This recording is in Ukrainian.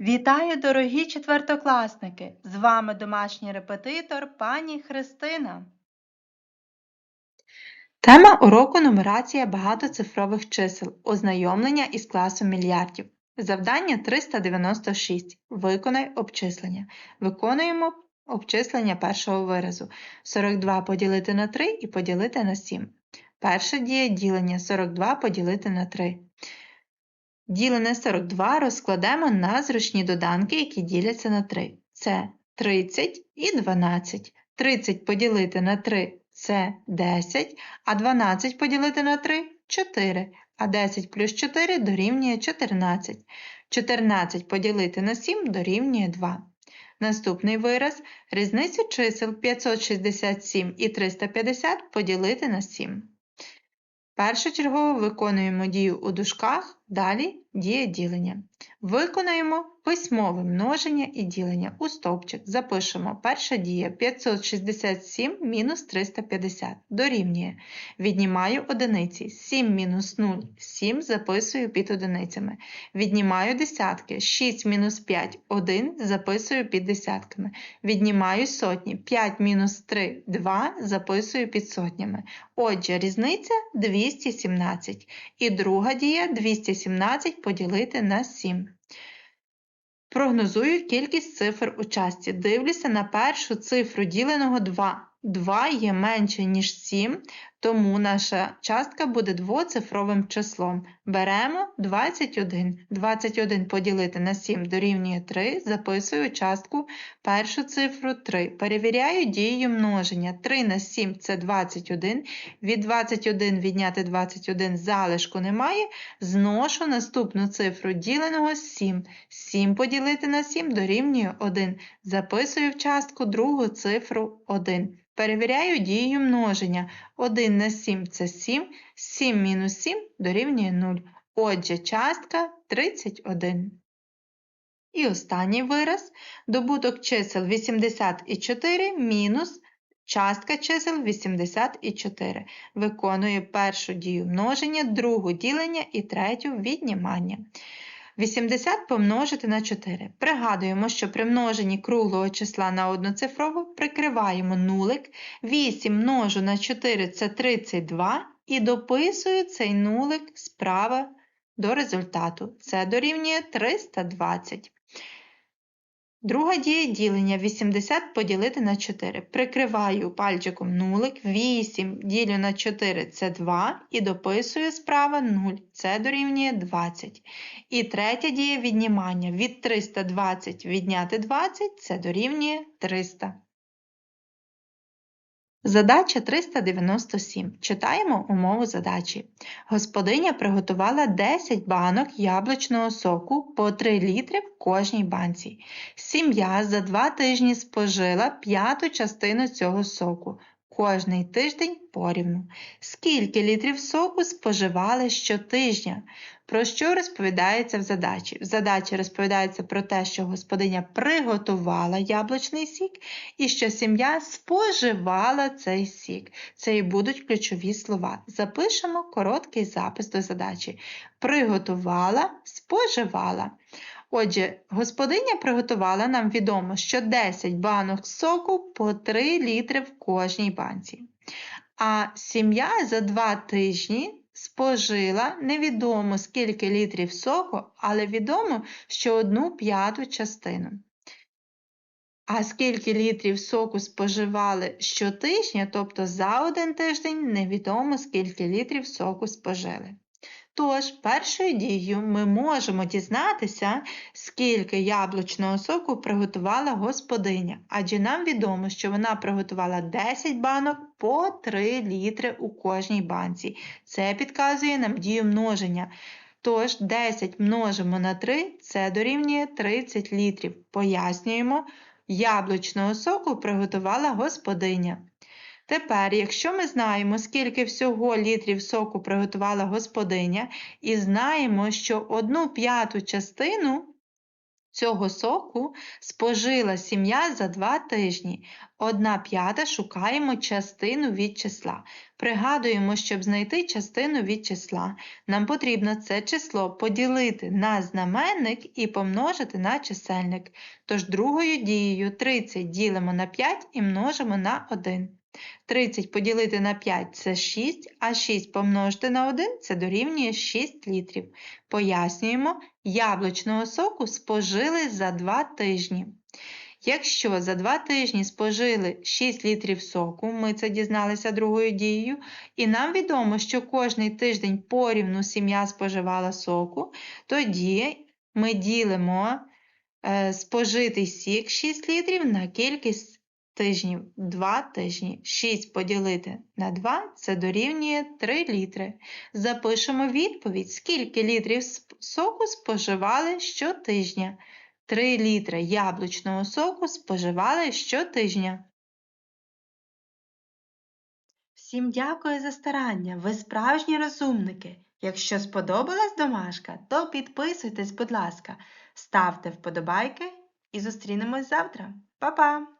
Вітаю, дорогі четвертокласники! З вами домашній репетитор пані Христина. Тема уроку нумерація багатоцифрових чисел. Ознайомлення із класом мільярдів. Завдання 396. Виконай обчислення. Виконуємо обчислення першого виразу. 42 поділити на 3 і поділити на 7. Перша дія ділення 42 поділити на 3. Ділене 42 розкладемо на зручні доданки, які діляться на 3. Це 30 і 12. 30 поділити на 3 – це 10, а 12 поділити на 3 – 4, а 10 плюс 4 дорівнює 14. 14 поділити на 7 дорівнює 2. Наступний вираз – різницю чисел 567 і 350 поділити на 7. Першочергово виконуємо дію у дужках, далі дія ділення. Виконаємо письмове множення і ділення у стовпчик. Запишемо перша дія 567 мінус 350 дорівнює. Віднімаю одиниці 7 мінус 0 7 записую під одиницями. Віднімаю десятки 6 мінус 5 1 записую під десятками. Віднімаю сотні 5 мінус 3 2 записую під сотнями. Отже, різниця 217. І друга дія 217 поділити на 7. Прогнозую кількість цифр у частці. Дивлюся на першу цифру діленого 2. 2 є менше, ніж 7, тому наша частка буде двоцифровим числом. Беремо 21. 21 поділити на 7 дорівнює 3, записую частку першу цифру 3. Перевіряю дією множення. 3 на 7 – це 21. Від 21 відняти 21 залишку немає. Зношу наступну цифру діленого 7. 7 поділити на 7 дорівнює 1. Записую в частку другу цифру 1. Перевіряю дією множення. 1 на 7 – це 7, 7 мінус 7 дорівнює 0. Отже, частка 31. І останній вираз – добуток чисел 84 мінус частка чисел 84. Виконує першу дію множення, другу ділення і третю віднімання. 80 помножити на 4. Пригадуємо, що при множенні круглого числа на одноцифрову прикриваємо нулик. 8 множу на 4 – це 32. І дописую цей нулик справа до результату. Це дорівнює 320. Друга дія ділення 80 поділити на 4. Прикриваю пальчиком нулик, 8 ділю на 4 це 2 і дописую справа 0, це дорівнює 20. І третя дія віднімання від 320 відняти 20 це дорівнює 300. Задача 397. Читаємо умову задачі. Господиня приготувала 10 банок яблучного соку по 3 літри в кожній банці. Сім'я за 2 тижні спожила п'яту частину цього соку. Кожний тиждень порівну. Скільки літрів соку споживали щотижня? Про що розповідається в задачі? В задачі розповідається про те, що господиня приготувала яблучний сік і що сім'я споживала цей сік. Це і будуть ключові слова. Запишемо короткий запис до задачі. Приготувала, споживала. Отже, господиня приготувала нам відомо, що 10 банок соку по 3 літри в кожній банці. А сім'я за 2 тижні спожила невідомо скільки літрів соку, але відомо, що одну п'яту частину. А скільки літрів соку споживали щотижня, тобто за один тиждень, невідомо скільки літрів соку спожили. Тож, першою дією ми можемо дізнатися, скільки яблучного соку приготувала господиня, адже нам відомо, що вона приготувала 10 банок по 3 літри у кожній банці. Це підказує нам дію множення. Тож 10 множимо на 3 це дорівнює 30 літрів. Пояснюємо, яблучного соку приготувала господиня. Тепер, якщо ми знаємо, скільки всього літрів соку приготувала господиня, і знаємо, що одну п'яту частину цього соку спожила сім'я за два тижні. Одна п'ята шукаємо частину від числа. Пригадуємо, щоб знайти частину від числа, нам потрібно це число поділити на знаменник і помножити на чисельник. Тож другою дією 30 ділимо на 5 і множимо на 1. 30 поділити на 5 – це 6, а 6 помножити на 1 – це дорівнює 6 літрів. Пояснюємо, яблучного соку спожили за 2 тижні. Якщо за 2 тижні спожили 6 літрів соку, ми це дізналися другою дією, і нам відомо, що кожний тиждень порівну сім'я споживала соку, тоді ми ділимо е, спожитий сік 6 літрів на кількість тижнів 2 тижні. 6 поділити на 2 це дорівнює 3 літри. Запишемо відповідь, скільки літрів соку споживали щотижня. 3 літри яблучного соку споживали щотижня. Всім дякую за старання. Ви справжні розумники. Якщо сподобалась домашка, то підписуйтесь, будь ласка, ставте вподобайки і зустрінемось завтра. Па-па!